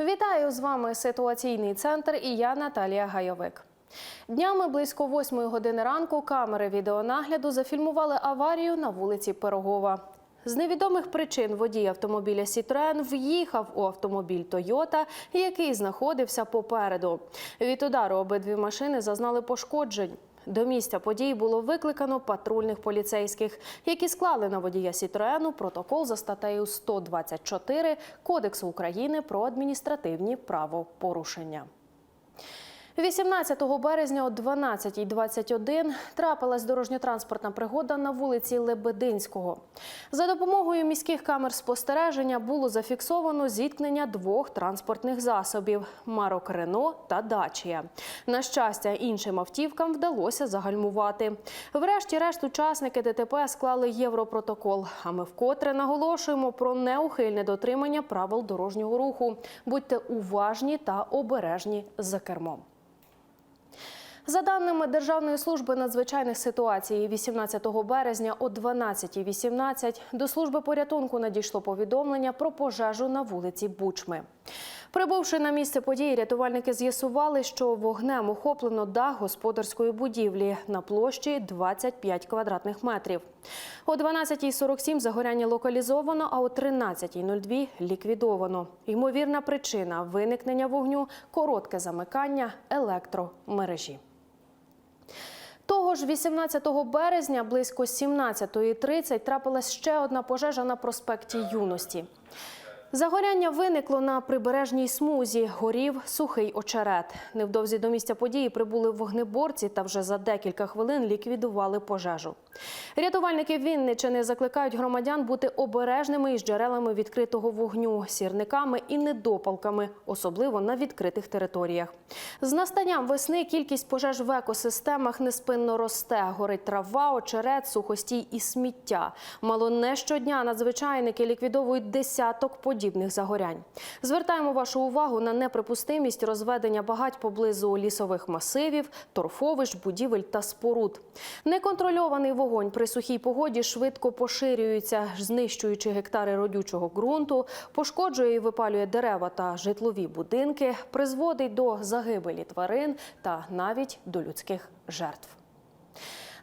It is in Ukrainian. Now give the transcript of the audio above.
Вітаю з вами ситуаційний центр і я Наталія Гайовик. Днями близько 8 години ранку камери відеонагляду зафільмували аварію на вулиці Пирогова. З невідомих причин водій автомобіля Сітроен в'їхав у автомобіль Тойота, який знаходився попереду. Від удару обидві машини зазнали пошкоджень. До місця подій було викликано патрульних поліцейських, які склали на водія Сітроену протокол за статтею 124 Кодексу України про адміністративні правопорушення. 18 березня о 12.21 трапилась дорожньо-транспортна пригода на вулиці Лебединського. За допомогою міських камер спостереження було зафіксовано зіткнення двох транспортних засобів марок Рено та Дачія. На щастя, іншим автівкам вдалося загальмувати. Врешті-решт, учасники ДТП склали європротокол. А ми вкотре наголошуємо про неухильне дотримання правил дорожнього руху. Будьте уважні та обережні за кермом. За даними Державної служби надзвичайних ситуацій, 18 березня о 12.18 до служби порятунку надійшло повідомлення про пожежу на вулиці Бучми. Прибувши на місце події, рятувальники з'ясували, що вогнем охоплено дах господарської будівлі на площі 25 квадратних метрів. О 12.47 загоряння локалізовано, а о 13.02 ліквідовано. Ймовірна причина виникнення вогню коротке замикання електромережі. Того ж 18 березня близько 17.30 трапилась ще одна пожежа на проспекті Юності. Загоряння виникло на прибережній смузі, горів сухий очерет. Невдовзі до місця події прибули вогнеборці та вже за декілька хвилин ліквідували пожежу. Рятувальники Вінничини закликають громадян бути обережними із джерелами відкритого вогню, сірниками і недопалками, особливо на відкритих територіях. З настанням весни кількість пожеж в екосистемах неспинно росте. Горить трава, очерет, сухостій і сміття. Мало не щодня надзвичайники ліквідовують десяток подібних загорянь. Звертаємо вашу увагу на неприпустимість розведення багать поблизу лісових масивів, торфовищ, будівель та споруд. Неконтрольований вогонь при сухій погоді швидко поширюється, знищуючи гектари родючого ґрунту, пошкоджує і випалює дерева та житлові будинки, призводить до загибелі тварин та навіть до людських жертв.